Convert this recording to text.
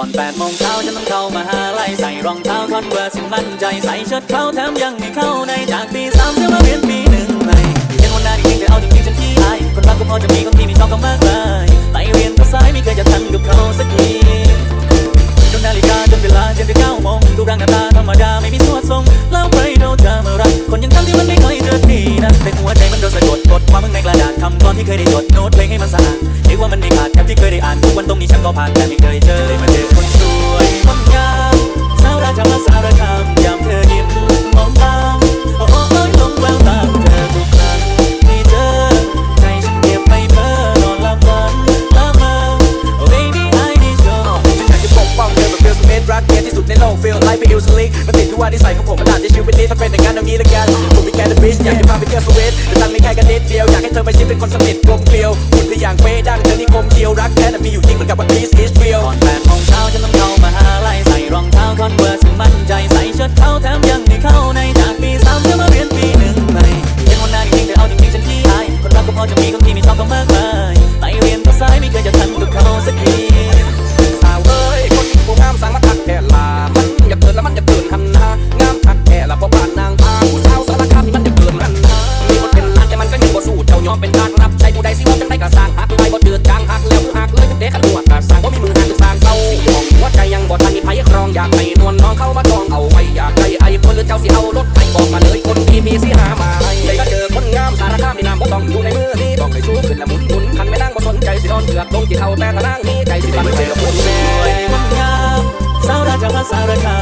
อนแปดโมงเช้าฉันต้องเข้ามาหาไลัยใส่รองเท้าคอนเวิร์สมั่นใจใส่เชิ้ตเขาแถมยังไม่เข้าในจากปีสามเชื่อมาเรียนปีหนึ่งเลยเห็นวันหน้าดีจริงแต่เอาจริงๆฉันขี้อายคนรักก็พอจะมีคนที่มีชอบก็มากมายไปเรียนก็สายไม่เคยจะทันกับเขาสักทีดูนาฬิกาจนเวลาเจ็ดจะเก้าโมงดูร่างหน้าตาธรรมดาไม่มีสวดทรงแล้วใครเราจะมารักคนยังฉันที่มันไม่เคยเจอทีนะแต่หัวใจมันโดนสะกดกดความมึงในกระดาษคำตอนที่เคยได้จดโน้ตเพลงให้มันสะอาดเรียกว่ามันไม่ขาดแทบที่เคยได้อ่านทุกวันตรงนี้ฉันก็ผ่านแต่ไม่เคยเจอ ไปอิลสลิกมันติดที่ว่านิสัยของผมมันอาจจะชิวไปนิดถ้าเป็นอย่างนั้นเอางี้ละกันผมมีแกนด์บิชอยากจะพาไปเที่ยวสวิตแต่ตังค์มีแค่กันนิดเดียวอยากให้เธอมาชิมเป็นคนสนิทกลมเกลียวหุ่นคืออย่างเป๊ะดังเธอนี่กลม ดือดจางหักแล้วผู้หักเลยจังเด็กขันหัวกาสร้างบ่มีมือหักสร้างเศร้าสี่ห้องหัวใจยังบ่ทันมีไผครองอยากให้นวลน้องเข้ามาทองเอาไว้อยากได้ไอ้คนหรือเจ้าสิเอารถไปบอกมาเลยคนที่มีสิหามาให้ก็เจอคนงามสารคามนี่นามบ่ต้องอยู่ในมือนี่ต้องให้ชูขึ้นละหมุนหมุนคันไม่นั่งบ่สนใจสินอนเถือกลงที่เท่าแต่ตะนั่งนี่ใจสิบันเจอคุณแม่สวยงามสาวราชมาสารคาม